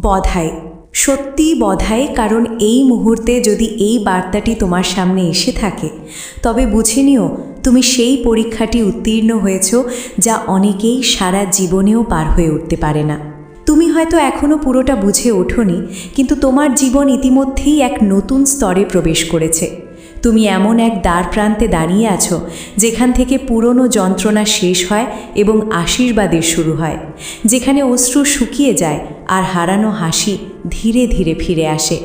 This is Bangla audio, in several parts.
বধাই সত্যিই বধাই কারণ এই মুহূর্তে যদি এই বার্তাটি তোমার সামনে এসে থাকে, তবে বুঝে নিও তুমি সেই পরীক্ষাটি উত্তীর্ণ হয়েছ যা অনেকেই সারা জীবনেও পার হয়ে উঠতে পারে না। তুমি হয়তো এখনও পুরোটা বুঝে ওঠোনি, কিন্তু তোমার জীবন ইতিমধ্যেই এক নতুন স্তরে প্রবেশ করেছে। তুমি এমন এক দ্বার প্রান্তে দাঁড়িয়ে আছো, যেখান থেকে পুরনো যন্ত্রণা শেষ হয় এবং আশীর্বাদের শুরু হয়। যেখানে অশ্রু শুকিয়ে যায় আর হারানো হাসি ধীরে ধীরে ফিরে আসে।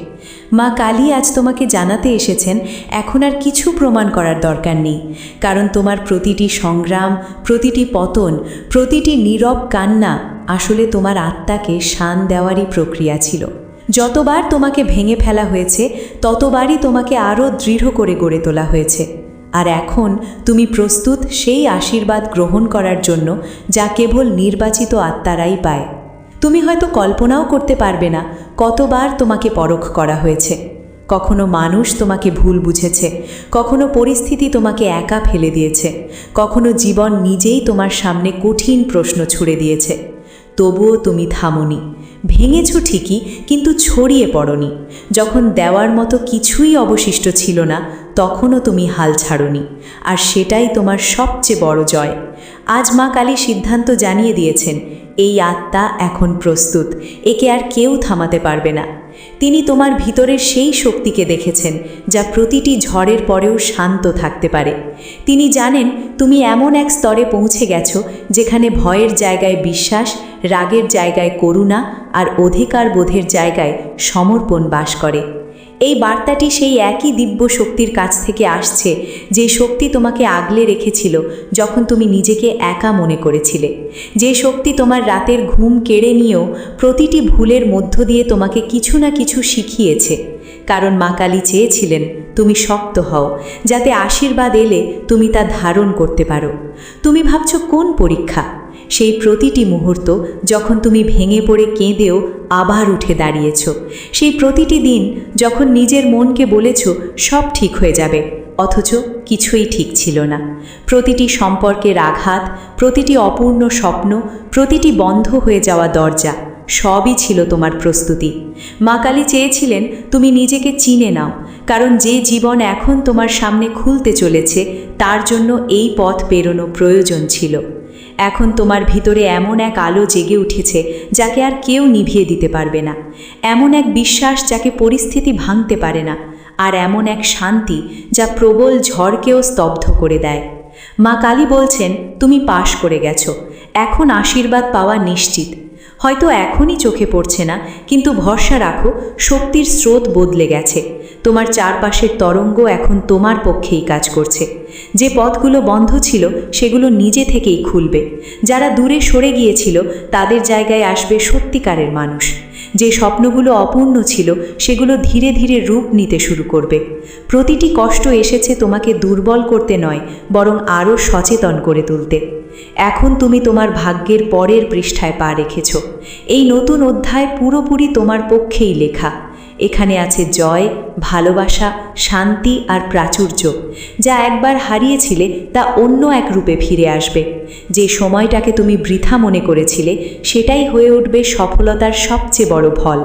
মা কালী আজ তোমাকে জানাতে এসেছেন, এখন আর কিছু প্রমাণ করার দরকার নেই। কারণ তোমার প্রতিটি সংগ্রাম, প্রতিটি পতন, প্রতিটি নীরব কান্না আসলে তোমার আত্মাকে শান দেওয়ারই প্রক্রিয়া ছিল। যতবার তোমাকে ভেঙে ফেলা হয়েছে, ততবারই তোমাকে আরও দৃঢ় করে গড়ে তোলা হয়েছে। আর এখন তুমি প্রস্তুত সেই আশীর্বাদ গ্রহণ করার জন্য, যা কেবল নির্বাচিত আত্মারাই পায়। তুমি হয়তো কল্পনাও করতে পারবে না, কতবার তোমাকে পরখ করা হয়েছে। কখনো মানুষ তোমাকে ভুল বুঝেছে, কখনো পরিস্থিতি তোমাকে একা ফেলে দিয়েছে, কখনো জীবন নিজেই তোমার সামনে কঠিন প্রশ্ন ছুড়ে দিয়েছে। তবুও তুমি থামনি। ভেঙেছ ঠিকই, কিন্তু ছড়িয়ে পড়নি। যখন দেওয়ার মতো কিছুই অবশিষ্ট ছিল না, তখনও তুমি হাল ছাড়নি। আর সেটাই তোমার সবচেয়ে বড় জয়। আজ মা কালী সিদ্ধান্ত জানিয়ে দিয়েছেন, এই আত্মা এখন প্রস্তুত, একে আর কেউ থামাতে পারবে না। তিনি তোমার ভিতরের সেই শক্তিকে দেখেছেন, যা প্রতিটি ঝড়ের পরেও শান্ত থাকতে পারে। তিনি জানেন, তুমি এমন এক স্তরে পৌঁছে গেছো, যেখানে ভয়ের জায়গায় বিশ্বাস, রাগের জায়গায় করুণা আর অধিকার বোধের জায়গায় সমর্পণ বাস করে। এই বার্তাটি সেই একই দিব্য শক্তির কাছ থেকে আসছে, যে শক্তি তোমাকে আগলে রেখেছিল যখন তুমি নিজেকে একা মনে করেছিলে। যে শক্তি তোমার রাতের ঘুম কেড়ে নিয়েও প্রতিটি ভুলের মধ্য দিয়ে তোমাকে কিছু না কিছু শিখিয়েছে। কারণ মা কালী চেয়েছিলেন, তুমি শক্ত হও, যাতে আশীর্বাদ এলে তুমি তা ধারণ করতে পারো। তুমি ভাবছ কোন পরীক্ষা? সেই প্রতিটি মুহূর্ত যখন তুমি ভেঙে পড়ে কেঁদেও আবার উঠে দাঁড়িয়েছ। সেই প্রতিটি দিন যখন নিজের মনকে বলেছ, সব ঠিক হয়ে যাবে, অথচ কিছুই ঠিক ছিল না। প্রতিটি সম্পর্কের আঘাত, প্রতিটি অপূর্ণ স্বপ্ন, প্রতিটি বন্ধ হয়ে যাওয়া দরজা, সবই ছিল তোমার প্রস্তুতি। মা কালী চেয়েছিলেন তুমি নিজেকে চিনে নাও, কারণ যে জীবন এখন তোমার সামনে খুলতে চলেছে, তার জন্য এই পথ পেরোনো প্রয়োজন ছিল। এখন তোমার ভিতরে এমন এক আলো জেগে উঠেছে যাকে আর কেউ নিভিয়ে দিতে পারবে না। এমন এক বিশ্বাস যাকে পরিস্থিতি ভাঙতে পারে না। আর এমন এক শান্তি যা প্রবল ঝড়কেও স্তব্ধ করে দেয়। মা কালী বলছেন, তুমি পাশ করে গেছো। এখন আশীর্বাদ পাওয়া নিশ্চিত। হয়তো এখনই চোখে পড়ছে না, কিন্তু ভরসা রাখো, শক্তির স্রোত বদলে গেছে। তোমার চারপাশের তরঙ্গ এখন তোমার পক্ষেই কাজ করছে। যে পথগুলো বন্ধ ছিল, সেগুলো নিজে থেকেই খুলবে। যারা দূরে সরে গিয়েছিল, তাদের জায়গায় আসবে সত্যিকারের মানুষ। যে স্বপ্নগুলো অপূর্ণ ছিল, সেগুলো ধীরে ধীরে রূপ নিতে শুরু করবে। প্রতিটি কষ্ট এসেছে তোমাকে দুর্বল করতে নয়, বরং আরও সচেতন করে তুলতে। এখন তুমি তোমার ভাগ্যের পরের পৃষ্ঠায় পা রেখেছ। এই নতুন অধ্যায় পুরোপুরি তোমার পক্ষেই লেখা। এখানে আছে জয়, ভালোবাসা, শান্তি আর প্রাচুর্য, যা একবার হারিয়েছিলে তা অন্য এক রূপে ফিরে আসবে। যে সময়টাকে তুমি বৃথা মনে করেছিলে, সেটাই হয়ে উঠবে সফলতার সবচেয়ে বড় ফল।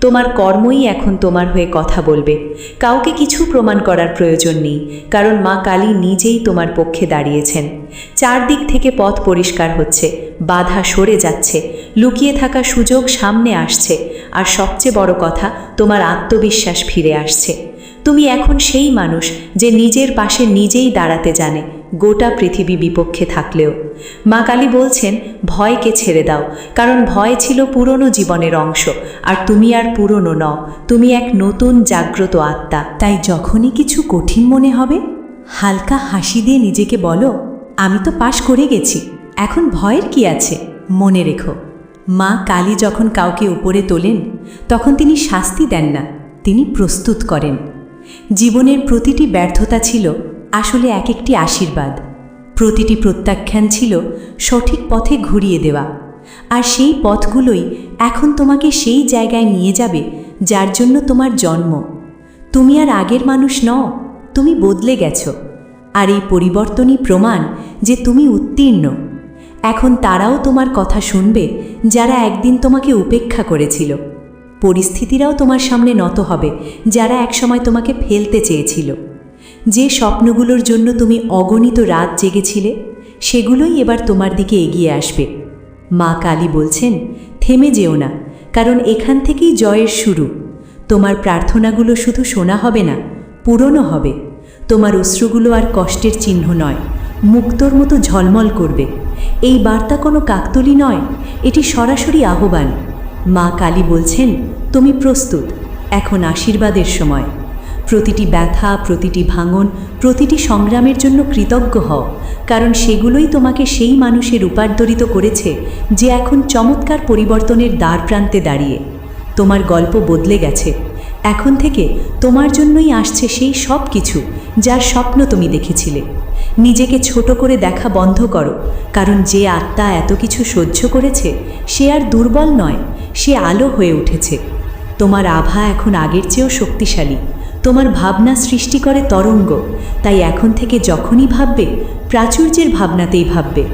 তোমার কর্মই এখন তোমার হয়ে কথা বলবে। কাউকে কিছু প্রমাণ করার প্রয়োজন নেই, কারণ মা কালী নিজেই তোমার পক্ষে দাঁড়িয়েছেন। চারদিক থেকে পথ পরিষ্কার হচ্ছে, বাধা সরে যাচ্ছে, লুকিয়ে থাকা সুযোগ সামনে আসছে, আর সবচেয়ে বড় কথা, তোমার আত্মবিশ্বাস ফিরে আসছে। তুমি এখন সেই মানুষ যে নিজের পাশে নিজেই দাঁড়াতে জানে, গোটা পৃথিবী বিপক্ষে থাকলেও। মা কালী বলছেন, ভয়কে ছেড়ে দাও, কারণ ভয় ছিল পুরনো জীবনের অংশ, আর তুমি আর পুরনো নও, তুমি এক নতুন জাগ্রত আত্মা। তাই যখনই কিছু কঠিন মনে হবে, হালকা হাসি দিয়ে নিজেকে বলো আমি তো পাশ করে গেছি। এখন ভয়ের কি আছে? মনে রেখো। মা কালী যখন কাউকে উপরে তোলেন, তখন তিনি শাস্তি দেন না, তিনি প্রস্তুত করেন। জীবনের প্রতিটি ব্যর্থতা ছিল আসলে এক একটি আশীর্বাদ। প্রতিটি প্রত্যাখ্যান ছিল সঠিক পথে ঘুরিয়ে দেওয়া। আর সেই পথগুলোই এখন তোমাকে সেই জায়গায় নিয়ে যাবে যার জন্য তোমার জন্ম। তুমি আর আগের মানুষ নও, তুমি বদলে গেছো। আর এই পরিবর্তনই প্রমাণ যে তুমি উত্তীর্ণ। এখন তারাও তোমার কথা শুনবে, যারা একদিন তোমাকে উপেক্ষা করেছিল। পরিস্থিতিরাও তোমার সামনে নত হবে, যারা একসময় তোমাকে ফেলতে চেয়েছিল। যে স্বপ্নগুলোর জন্য তুমি অগণিত রাত জেগেছিলে, সেগুলোই এবার তোমার দিকে এগিয়ে আসবে। মা কালী বলছেন, থেমে যেও না, কারণ এখান থেকেই জয়ের শুরু। তোমার প্রার্থনাগুলো শুধু শোনা হবে না, পূরণও হবে। তোমার অশ্রুগুলো আর কষ্টের চিহ্ন নয়। মুক্তর মতো ঝলমল করবে। এই বার্তা কোনো কাকতলি নয়, এটি সরাসরি আহ্বান। মা কালী বলছেন, তুমি প্রস্তুত, এখন আশীর্বাদের সময়। প্রতিটি ব্যথা, প্রতিটি ভাঙন, প্রতিটি সংগ্রামের জন্য কৃতজ্ঞ হও, কারণ সেগুলোই তোমাকে সেই মানুষে রূপান্তরিত করেছে, যে এখন চমৎকার পরিবর্তনের দ্বার প্রান্তে দাঁড়িয়ে। তোমার গল্প বদলে গেছে। এখন থেকে তোমার জন্যই আসছে সেই সব কিছু যার স্বপ্ন তুমি দেখেছিলে। নিজেকে ছোট করে দেখা বন্ধ করো, কারণ যে আত্মা এত কিছু সহ্য করেছে, সে আর দুর্বল নয়, সে আলো হয়ে উঠেছে। তোমার আভা এখন আগের চেয়েও শক্তিশালী, তোমার ভাবনা সৃষ্টি করে তরঙ্গ, তাই এখন থেকে যখনই ভাববে, প্রাচুর্যের ভাবনাতেই ভাববে,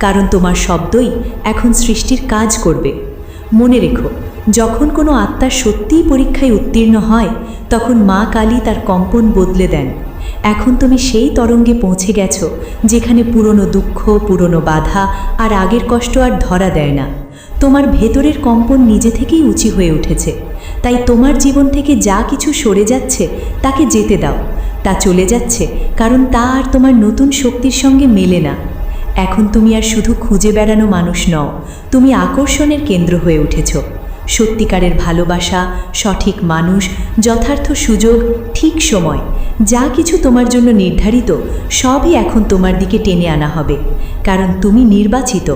কারণ তোমার শব্দই এখন সৃষ্টির কাজ করবে। মনে রেখো যখন কোনো আত্মা সত্যিই পরীক্ষায় উত্তীর্ণ হয়, তখন মা কালী তার কম্পন বদলে দেন। এখন তুমি সেই তরঙ্গে পৌঁছে গেছো, যেখানে পুরনো দুঃখ, পুরনো বাধা আর আগের কষ্ট আর ধরা দেয় না। তোমার ভেতরের কম্পন নিজে থেকেই উঁচি হয়ে উঠেছে। তাই তোমার জীবন থেকে যা কিছু সরে যাচ্ছে, তাকে যেতে দাও। তা চলে যাচ্ছে, কারণ তা আর তোমার নতুন শক্তির সঙ্গে মেলে না। এখন তুমি আর শুধু খুঁজে বেড়ানো মানুষ নও, তুমি আকর্ষণের কেন্দ্র হয়ে উঠেছ। সত্যিকারের ভালোবাসা, সঠিক মানুষ, যথার্থ সুযোগ, ঠিক সময়, যা কিছু তোমার জন্য নির্ধারিত, সবই এখন তোমার দিকে টেনে আনা হবে। কারণ তুমি নির্বাচিত,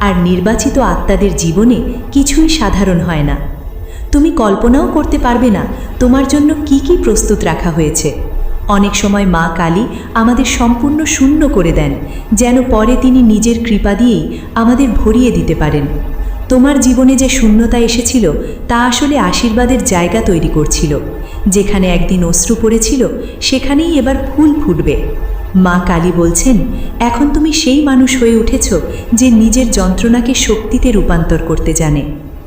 আর নির্বাচিত আত্মাদের জীবনে কিছুই সাধারণ হয় না। তুমি কল্পনাও করতে পারবে না তোমার জন্য কি কি প্রস্তুত রাখা হয়েছে। অনেক সময় মা কালী আমাদের সম্পূর্ণ শূন্য করে দেন, যেন পরে তিনি নিজের কৃপা দিয়েই আমাদের ভরিয়ে দিতে পারেন। তোমার জীবনে যে শূন্যতা এসেছিল, তা আসলে আশীর্বাদের জায়গা তৈরি করছিল। যেখানে একদিন অশ্রু পড়েছিল, সেখানেই এবার ফুল ফুটবে। মা কালী বলছেন, এখন তুমি সেই মানুষ হয়ে উঠেছ যে নিজের যন্ত্রণাকে শক্তিতে রূপান্তর করতে জানে।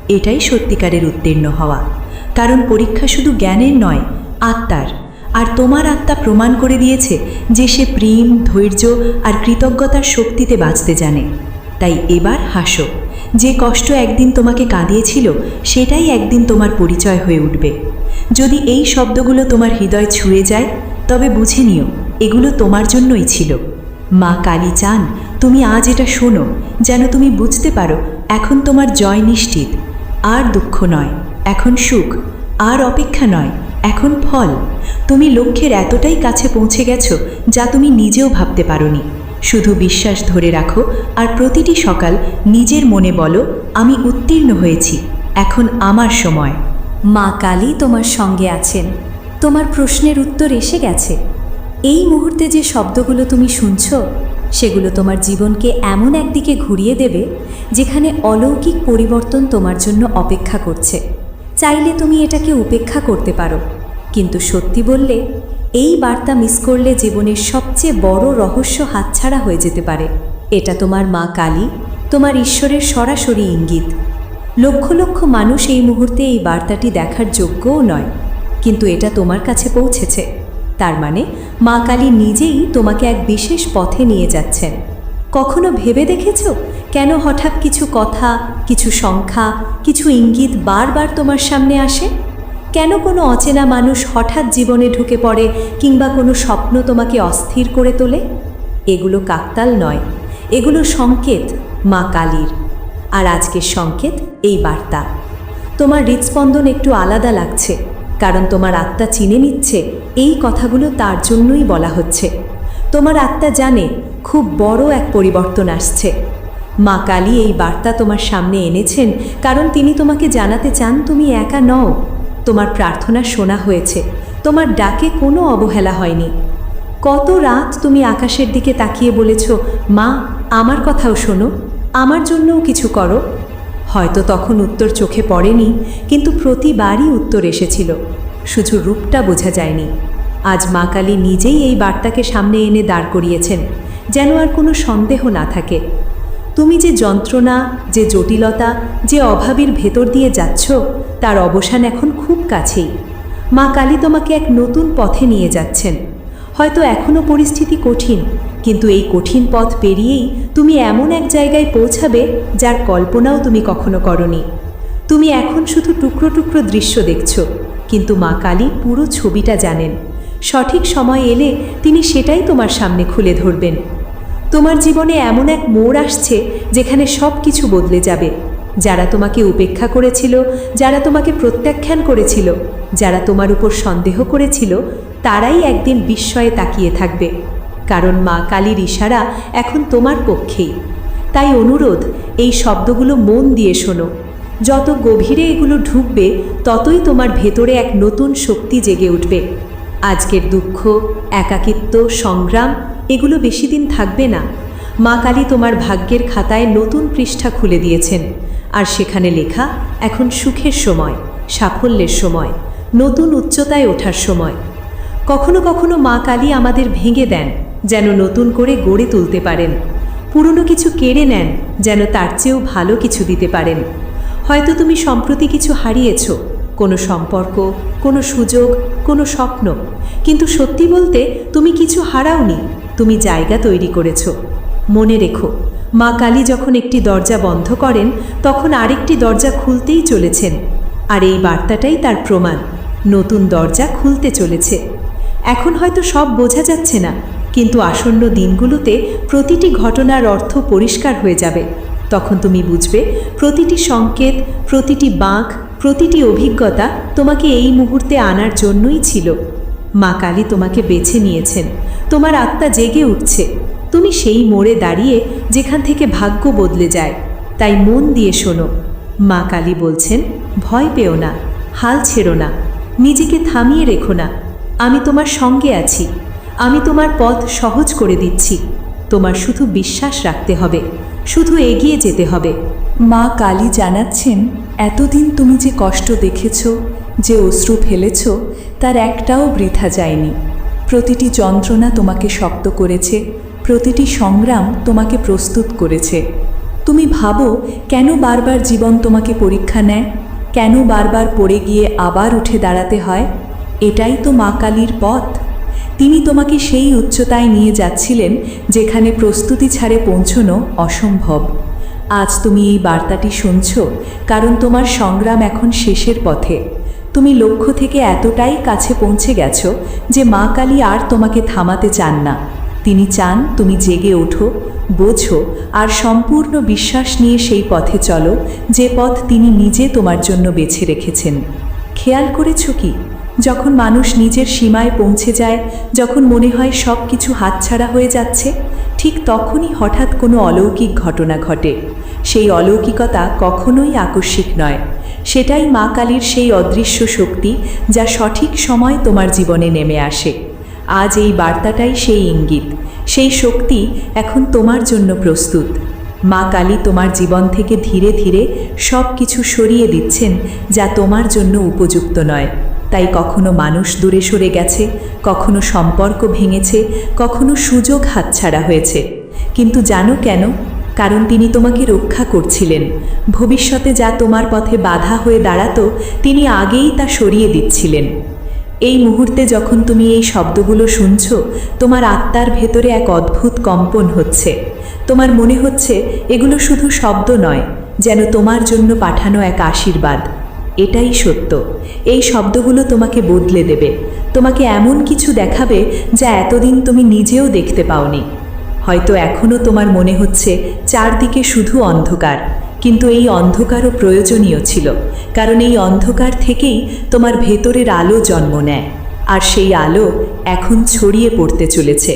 এটাই সত্যিকারের উত্তীর্ণ হওয়া। কারণ পরীক্ষা শুধু জ্ঞানের নয়, আত্মার। আর তোমার আত্মা প্রমাণ করে দিয়েছে যে সে প্রেম, ধৈর্য আর কৃতজ্ঞতার শক্তিতে বাঁচতে জানে। তাই এবার হাসো। যে কষ্ট একদিন তোমাকে কাঁদিয়েছিল, সেটাই একদিন তোমার পরিচয় হয়ে উঠবে। যদি এই শব্দগুলো তোমার হৃদয় ছুঁয়ে যায়, তবে বুঝে নিও, এগুলো তোমার জন্যই ছিল। মা কালী চান, তুমি আজ এটা শোনো, যেন তুমি বুঝতে পারো, এখন তোমার জয় নিশ্চিত। আর দুঃখ নয়, এখন সুখ, আর অপেক্ষা নয়, এখন ফল। তুমি লক্ষ্যের এতটাই কাছে পৌঁছে গেছো, যা তুমি নিজেও ভাবতে পারোনি। শুধু বিশ্বাস ধরে রাখো আর প্রতিটি সকাল নিজের মনে বলো, আমি উত্তীর্ণ হয়েছি, এখন আমার সময়। মা কালী তোমার সঙ্গে আছেন। তোমার প্রশ্নের উত্তর এসে গেছে। এই মুহূর্তে যে শব্দগুলো তুমি শুনছ, সেগুলো তোমার জীবনকে এমন একদিকে ঘুরিয়ে দেবে, যেখানে অলৌকিক পরিবর্তন তোমার জন্য অপেক্ষা করছে। চাইলে তুমি এটাকে উপেক্ষা করতে পারো, কিন্তু সত্যি বললে এই বার্তা মিস করলে জীবনের সবচেয়ে বড় রহস্য হাতছাড়া হয়ে যেতে পারে। এটা তোমার মা কালী, তোমার ঈশ্বরের সরাসরি ইঙ্গিত। লক্ষ লক্ষ মানুষ এই মুহূর্তে এই বার্তাটি দেখার যোগ্যও নয়, কিন্তু এটা তোমার কাছে পৌঁছেছে। তার মানে মা কালী নিজেই তোমাকে এক বিশেষ পথে নিয়ে যাচ্ছেন। কখনো ভেবে দেখেছ? কেন হঠাৎ কিছু কথা, কিছু সংখ্যা, কিছু ইঙ্গিত বারবার তোমার সামনে আসে? কেন কোনো অচেনা মানুষ হঠাৎ জীবনে ঢুকে পড়ে কিংবা কোনো স্বপ্ন তোমাকে অস্থির করে তোলে? এগুলো কাকতাল নয়। এগুলো সংকেত, মা কালীর। আর আজকের সংকেত এই বার্তা। তোমার হৃদস্পন্দন একটু আলাদা লাগছে, কারণ তোমার আত্মা চিনে নিচ্ছে, এই কথাগুলো তার জন্যই বলা হচ্ছে। তোমার আত্মা জানে খুব বড় এক পরিবর্তন আসছে। মা কালী এই বার্তা তোমার সামনে এনেছেন, কারণ তিনি তোমাকে জানাতে চান তুমি একা নও। তোমার প্রার্থনা শোনা হয়েছে। তোমার ডাকে কোনো অবহেলা হয়নি। কত রাত তুমি আকাশের দিকে তাকিয়ে বলেছ, মা, আমার কথাও শোনো, আমার জন্যও কিছু করো। হয়তো তখন উত্তর চোখে পড়েনি, কিন্তু প্রতিবারই উত্তর এসেছিল। শুধু রূপটা বোঝা যায়নি। আজ মা কালী নিজেই এই বার্তাকে সামনে এনে দাঁড় করিয়েছেন, যেন আর কোনো সন্দেহ না থাকে। তুমি যে যন্ত্রণা, যে জটিলতা, যে অভাবের ভেতর দিয়ে যাচ্ছ, তার অবসান এখন খুব কাছেই। মা কালী তোমাকে এক নতুন পথে নিয়ে যাচ্ছেন। হয়তো এখনও পরিস্থিতি কঠিন, কিন্তু এই কঠিন পথ পেরিয়েই তুমি এমন এক জায়গায় পৌঁছাবে যার কল্পনাও তুমি কখনো করনি। তুমি এখন শুধু টুকরো টুকরো দৃশ্য দেখছ, কিন্তু মা কালী পুরো ছবিটা জানেন। সঠিক সময় এলে তিনি সেটাই তোমার সামনে খুলে ধরবেন। তোমার জীবনে এমন এক মোড় আসছে যেখানে সব কিছু বদলে যাবে। যারা তোমাকে উপেক্ষা করেছিল, যারা তোমাকে প্রত্যাখ্যান করেছিল, যারা তোমার উপর সন্দেহ করেছিল, তারাই একদিন বিস্ময়ে তাকিয়ে থাকবে। কারণ মা কালীর ইশারা এখন তোমার পক্ষেই। তাই অনুরোধ, এই শব্দগুলো মন দিয়ে শোনো। যত গভীরে এগুলো ঢুকবে, ততই তোমার ভেতরে এক নতুন শক্তি জেগে উঠবে। আজকের দুঃখ, একাকিত্ব, সংগ্রাম এগুলো বেশি দিন থাকবে না। মা কালী তোমার ভাগ্যের খাতায় নতুন পৃষ্ঠা খুলে দিয়েছেন। আর সেখানে লেখা, এখন সুখের সময়, সাফল্যের সময়, নতুন উচ্চতায় ওঠার সময়। কখনো কখনো মা কালী আমাদের ভেঙে দেন, যেন নতুন করে গড়ে তুলতে পারেন। পুরনো কিছু কেড়ে নেন, যেন তার চেয়েও ভালো কিছু দিতে পারেন। হয়তো তুমি সম্প্রতি কিছু হারিয়েছ, কোনো সম্পর্ক, কোনো সুযোগ, কোনো স্বপ্ন, কিন্তু সত্যি বলতে তুমি কিছু হারাওনি। তুমি জায়গা তৈরি করেছ। মনে রেখো, মা কালী যখন একটি দরজা বন্ধ করেন, তখন আরেকটি দরজা খুলতেই চলেছেন। আর এই বার্তাটাই তার প্রমাণ, নতুন দরজা খুলতে চলেছে। এখন হয়তো সব বোঝা যাচ্ছে না, কিন্তু আসন্ন দিনগুলোতে প্রতিটি ঘটনার অর্থ পরিষ্কার হয়ে যাবে। তখন তুমি বুঝবে, প্রতিটি সংকেত, প্রতিটি বাঁক, প্রতিটি অভিজ্ঞতা তোমাকে এই মুহূর্তে আনার জন্যই ছিল। মা কালী তোমাকে বেছে নিয়েছেন তোমার আত্মা জেগে উঠছে। তুমি সেই মোড়ে দাঁড়িয়ে যেখান থেকে ভাগ্য বদলে যায়, তাই মন দিয়ে শোনো। মা কালী বলছেন, ভয় পেও না, হাল ছেড়ো না, নিজেকে থামিয়ে রেখো না। আমি তোমার সঙ্গে আছি, আমি তোমার পথ সহজ করে দিচ্ছি। তোমার শুধু বিশ্বাস রাখতে হবে, শুধু এগিয়ে যেতে হবে। মা কালী জানাচ্ছেন, এতদিন তুমি যে কষ্ট দেখেছ, যে অশ্রু ফেলেছ, তার একটাও বৃথা যায়নি। প্রতিটি যন্ত্রণা তোমাকে শক্ত করেছে, প্রতিটি সংগ্রাম তোমাকে প্রস্তুত করেছে। তুমি ভাবো, কেন বারবার জীবন তোমাকে পরীক্ষা নেয়? কেন বারবার পড়ে গিয়ে আবার উঠে দাঁড়াতে হয়? এটাই তো মা কালীর পথ। তিনি তোমাকে সেই উচ্চতায় নিয়ে যাচ্ছিলেন, যেখানে প্রস্তুতি ছাড়ে পৌঁছনো অসম্ভব। আজ তুমি এই বার্তাটি শুনছ, কারণ তোমার সংগ্রাম এখন শেষের পথে। তুমি লক্ষ্য থেকে এতটাই কাছে পৌঁছে গেছো যে মা কালী আর তোমাকে থামাতে চান না। তিনি চান তুমি জেগে ওঠো, বোঝো আর সম্পূর্ণ বিশ্বাস নিয়ে সেই পথে চলো, যে পথ তিনি নিজে তোমার জন্য বেছে রেখেছেন। খেয়াল করেছ কি? যখন মানুষ নিজের সীমায় পৌঁছে যায়, যখন মনে হয় সব কিছু হাতছাড়া হয়ে যাচ্ছে, ঠিক তখনই হঠাৎ কোনো অলৌকিক ঘটনা ঘটে। সেই অলৌকিকতা কখনোই আকস্মিক নয়। সেটাই মা কালীর সেই অদৃশ্য শক্তি যা সঠিক সময় তোমার জীবনে নেমে আসে। আজ এই বার্তাটাই সেই ইঙ্গিত। সেই শক্তি এখন তোমার জন্য প্রস্তুত। মা কালী তোমার জীবন থেকে ধীরে ধীরে সব কিছু সরিয়ে দিচ্ছেন যা তোমার জন্য উপযুক্ত নয়। তাই কখনো মানুষ দূরে সরে গেছে, কখনো সম্পর্ক ভেঙেছে, কখনো সুযোগ হাতছাড়া হয়েছে। কিন্তু জানো কেন? কারণ তিনি তোমাকে রক্ষা করছিলেন। ভবিষ্যতে যা তোমার পথে বাধা হয়ে দাঁড়াতো, তিনি আগেই তা সরিয়ে দিচ্ছিলেন। এই মুহূর্তে যখন তুমি এই শব্দগুলো শুনছ, তোমার আত্মার ভেতরে এক অদ্ভুত কম্পন হচ্ছে। তোমার মনে হচ্ছে, এগুলো শুধু শব্দ নয়, যেন তোমার জন্য পাঠানো এক আশীর্বাদ। এটাই সত্য। এই শব্দগুলো তোমাকে বদলে দেবে। তোমাকে এমন কিছু দেখাবে যা এতদিন তুমি নিজেও দেখতে পাওনি। হয়তো এখনও তোমার মনে হচ্ছে চারদিকে শুধু অন্ধকার। কিন্তু এই অন্ধকারও প্রয়োজনীয় ছিল, কারণ এই অন্ধকার থেকেই তোমার ভেতরের আলো জন্ম নেয়, আর সেই আলো এখন ছড়িয়ে পড়তে চলেছে।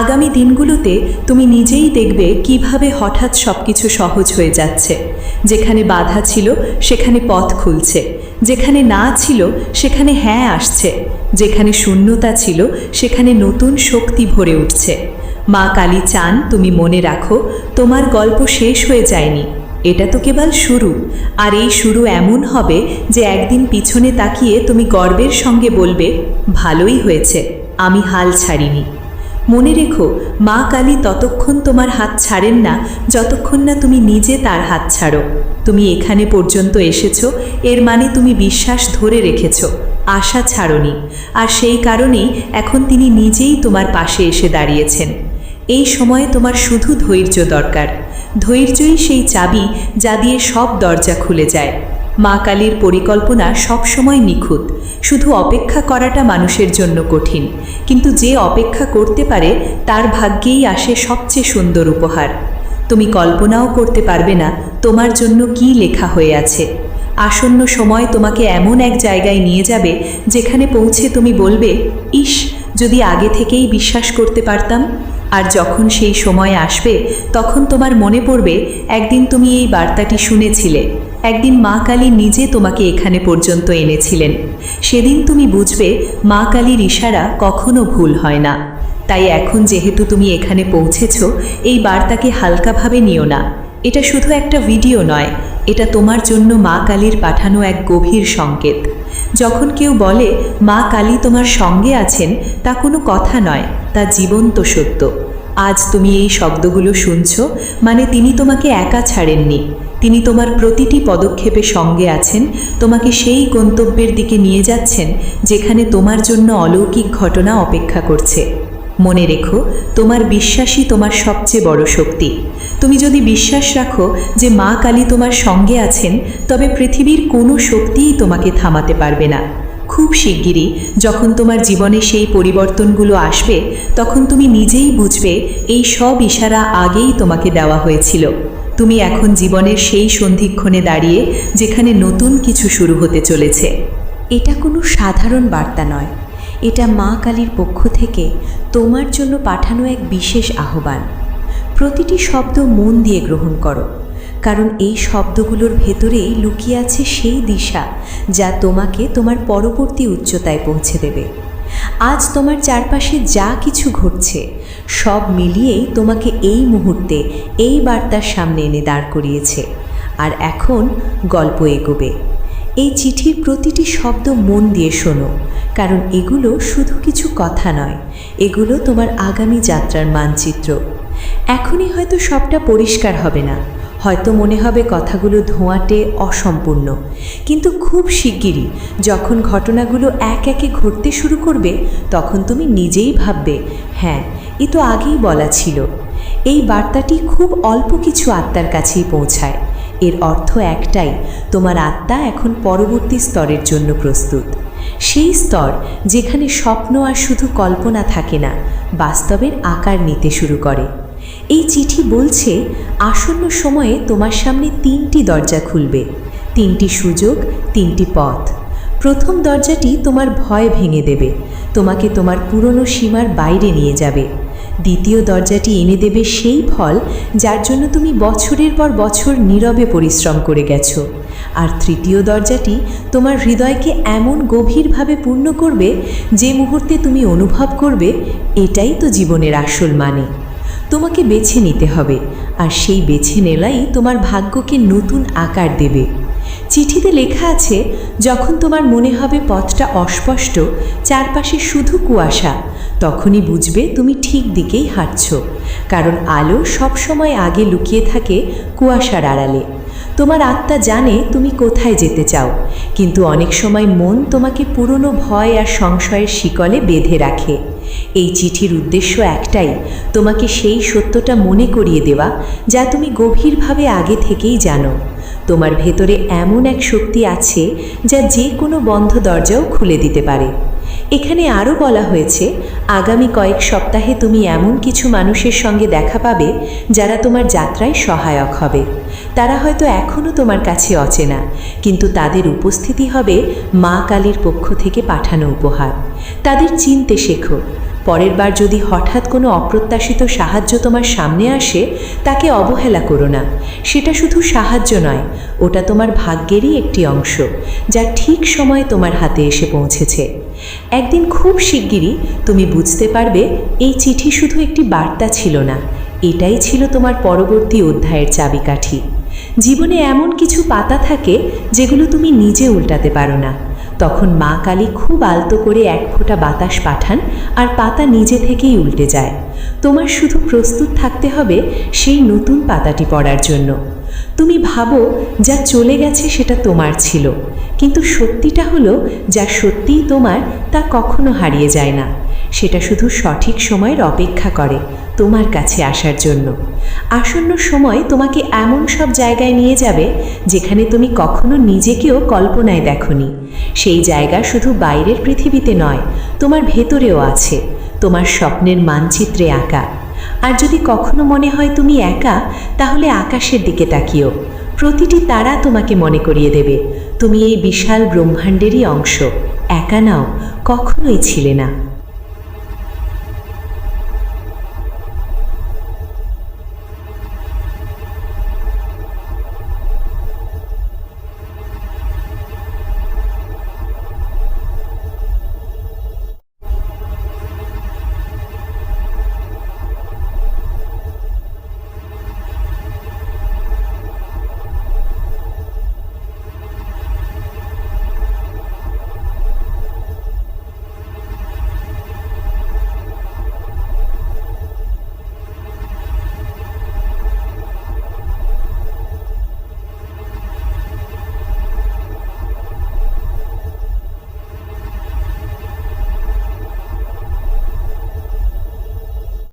আগামী দিনগুলোতে তুমি নিজেই দেখবে কীভাবে হঠাৎ সব কিছু সহজ হয়ে যাচ্ছে। যেখানে বাধা ছিল, সেখানে পথ খুলছে, যেখানে না ছিল, সেখানে হ্যাঁ আসছে, যেখানে শূন্যতা ছিল, সেখানে নতুন শক্তি ভরে উঠছে। মা কালী চান, তুমি মনে রাখো, তোমার গল্প শেষ হয়ে যায়নি। এটা তো কেবল শুরু। আর এই শুরু এমন হবে যে একদিন পিছনে তাকিয়ে তুমি গর্বের সঙ্গে বলবে, ভালোই হয়েছে, আমি হাল ছাড়িনি। মনে রেখো, মা কালী ততক্ষণ তোমার হাত ছাড়েন না, যতক্ষণ না তুমি নিজে তার হাত ছাড়ো। তুমি এখানে পর্যন্ত এসেছ, এর মানে তুমি বিশ্বাস ধরে রেখেছ, আশা ছাড়নি। আর সেই কারণেই এখন তিনি নিজেই তোমার পাশে এসে দাঁড়িয়েছেন। এই সময়ে তোমার শুধু ধৈর্য দরকার। ধৈর্যই সেই চাবি যা দিয়ে সব দরজা খুলে যায়। মা কালীর পরিকল্পনা সবসময় নিখুঁত। শুধু অপেক্ষা করাটা মানুষের জন্য কঠিন। কিন্তু যে অপেক্ষা করতে পারে, তার ভাগ্যেই আসে সবচেয়ে সুন্দর উপহার। তুমি কল্পনাও করতে পারবে না তোমার জন্য কি লেখা হয়ে আছে। আসন্ন সময় তোমাকে এমন এক জায়গায় নিয়ে যাবে, যেখানে পৌঁছে তুমি বলবে, ইস, যদি আগে থেকেই বিশ্বাস করতে পারতাম। আর যখন সেই সময় আসবে, তখন তোমার মনে পড়বে, একদিন তুমি এই বার্তাটি শুনেছিলে। একদিন মা কালী নিজে তোমাকে এখানে পর্যন্ত এনেছিলেন। সেদিন তুমি বুঝবে, মা কালীর ইশারা কখনো ভুল হয় না। তাই এখন যেহেতু তুমি এখানে পৌঁছেছ, এই বার্তাকে হালকাভাবে নিও না। এটা শুধু একটা ভিডিও নয়, এটা তোমার জন্য মা কালীর পাঠানো এক গভীর সংকেত। যখন কেউ বলে, মা কালী তোমার সঙ্গে আছেন তা কোনো কথা নয়, তা জীবন্ত সত্য। আজ তুমি এই শব্দগুলো শুনছ মানে তিনি তোমাকে একা ছাড়েননি। তিনি তোমার প্রতিটি পদক্ষেপে সঙ্গে আছেন, তোমাকে সেই গন্তব্যের দিকে নিয়ে যাচ্ছেন, যেখানে তোমার জন্য অলৌকিক ঘটনা অপেক্ষা করছে। মনে রেখো, তোমার বিশ্বাসই তোমার সবচেয়ে বড় শক্তি। তুমি যদি বিশ্বাস রাখো যে মা কালী তোমার সঙ্গে আছেন, তবে পৃথিবীর কোনো শক্তিই তোমাকে থামাতে পারবে না। খুব শিগগিরই যখন তোমার জীবনে সেই পরিবর্তনগুলো আসবে, তখন তুমি নিজেই বুঝবে এই সব ইশারা আগেই তোমাকে দেওয়া হয়েছিল। তুমি এখন জীবনের সেই সন্ধিক্ষণে দাঁড়িয়ে যেখানে নতুন কিছু শুরু হতে চলেছে। এটা কোনো সাধারণ বার্তা নয়। এটা মা কালীর পক্ষ থেকে তোমার জন্য পাঠানো এক বিশেষ আহ্বান। প্রতিটি শব্দ মন দিয়ে গ্রহণ করো, কারণ এই শব্দগুলোর ভেতরেই লুকিয়ে আছে সেই দিশা যা তোমাকে তোমার পরবর্তী উচ্চতায় পৌঁছে দেবে। আজ তোমার চারপাশে যা কিছু ঘটছে, সব মিলিয়েই তোমাকে এই মুহূর্তে এই বার্তার সামনে এনে দাঁড় করিয়েছে। আর এখন গল্প এগোবে। এই চিঠির প্রতিটি শব্দ মন দিয়ে শোনো কারণ এগুলো শুধু কিছু কথা নয়। এগুলো তোমার আগামী যাত্রার মানচিত্র। এখনই হয়তো সবটা পরিষ্কার হবে না। হয়তো মনে হবে কথাগুলো ধোঁয়াটে অসম্পূর্ণ। কিন্তু খুব শিগগিরই যখন ঘটনাগুলো এক একে ঘটতে শুরু করবে, তখন তুমি নিজেই ভাববে হ্যাঁ এ তো আগেই বলা ছিল। এই বার্তাটি খুব অল্প কিছু আত্মার কাছেই পৌঁছায়। এর অর্থ একটাই, তোমার আত্মা এখন পরবর্তী স্তরের জন্য প্রস্তুত। সেই স্তর যেখানে স্বপ্ন আর শুধু কল্পনা থাকে না, বাস্তবের আকার নিতে শুরু করে। এই চিঠি বলছে, আসন্ন সময়ে তোমার সামনে তিনটি দরজা খুলবে। তিনটি সুযোগ, তিনটি পথ। প্রথম দরজাটি তোমার ভয় ভেঙে দেবে। তোমাকে তোমার পুরনো সীমার বাইরে নিয়ে যাবে। দ্বিতীয় দরজাটি এনে দেবে সেই ফল যার জন্য তুমি বছরের পর বছর নীরবে পরিশ্রম করে গেছো। আর তৃতীয় দরজাটি তোমার হৃদয়কে এমন গভীরভাবে পূর্ণ করবে যে মুহূর্তে তুমি অনুভব করবে, এটাই তো জীবনের আসল মানে। তোমাকে বেছে নিতে হবে, আর সেই বেছে নেলাই তোমার ভাগ্যকে নতুন আকার দেবে। চিঠিতে লেখা আছে, যখন তোমার মনে হবে পথটা অস্পষ্ট, চারপাশে শুধু কুয়াশা, তখনই বুঝবে তুমি ঠিক দিকেই হাঁটছ, কারণ আলো সবসময় আগে লুকিয়ে থাকে কুয়াশার আড়ালে। তোমার আত্মা জানে তুমি কোথায় যেতে চাও, কিন্তু অনেক সময় মন তোমাকে পুরনো ভয় আর সংশয়ের শিকলে বেঁধে রাখে। এই চিঠির উদ্দেশ্য একটাই, তোমাকে সেই সত্যটা মনে করিয়ে দেওয়া, যা তুমি গভীরভাবে আগে থেকেই জানো। তোমার ভেতরে এমন এক শক্তি আছে, যা যে কোনো বন্ধ দরজাও খুলে দিতে পারে। এখানে আরও বলা হয়েছে, আগামী কয়েক সপ্তাহে তুমি এমন কিছু মানুষের সঙ্গে দেখা পাবে, যারা তোমার যাত্রায় সহায়ক হবে। তারা হয়তো এখনও তোমার কাছে অচেনা, কিন্তু তাদের উপস্থিতি হবে মা কালীর পক্ষ থেকে পাঠানো উপহার। তাদের চিনতে শেখো, পরের বার যদি হঠাৎ কোনো অপ্রত্যাশিত সাহায্য তোমার সামনে আসে, তাকে অবহেলা করো না। সেটা শুধু সাহায্য নয়, ওটা তোমার ভাগ্যেরই একটি অংশ, যা ঠিক সময়ে তোমার হাতে এসে পৌঁছেছে। একদিন খুব শিগগিরই তুমি বুঝতে পারবে, এই চিঠি শুধু একটি বার্তা ছিল না, এটাই ছিল তোমার পরবর্তী অধ্যায়ের চাবিকাঠি। জীবনে এমন কিছু পাতা থাকে যেগুলো তুমি নিজে উল্টাতে পারো না। তখন মা কালী খুব আলতো করে এক ফোঁটা বাতাস পাঠান আর পাতা নিজে থেকেই উল্টে যায়। তোমার শুধু প্রস্তুত থাকতে হবে সেই নতুন পাতাটি পড়ার জন্য। তুমি ভাবো, যা চলে গেছে সেটা তোমার ছিল। কিন্তু সত্যিটা হলো, যা সত্যিই তোমার তা কখনো হারিয়ে যায় না। সেটা শুধু সঠিক সময়ের অপেক্ষা করে। তোমার কাছে আসার জন্য। আসন্ন সময় তোমাকে এমন সব জায়গায় নিয়ে যাবে, যেখানে তুমি কখনো নিজেকেও কল্পনায় দেখনি। সেই জায়গা শুধু বাইরের পৃথিবীতে নয়, তোমার ভেতরেও আছে, তোমার স্বপ্নের মানচিত্রে আঁকা। আর যদি কখনো মনে হয় তুমি একা, তাহলে আকাশের দিকে তাকিও। প্রতিটি তারা তোমাকে মনে করিয়ে দেবে। তুমি এই বিশাল ব্রহ্মাণ্ডেরই অংশ। একা নাও, কখনোই ছিলে না।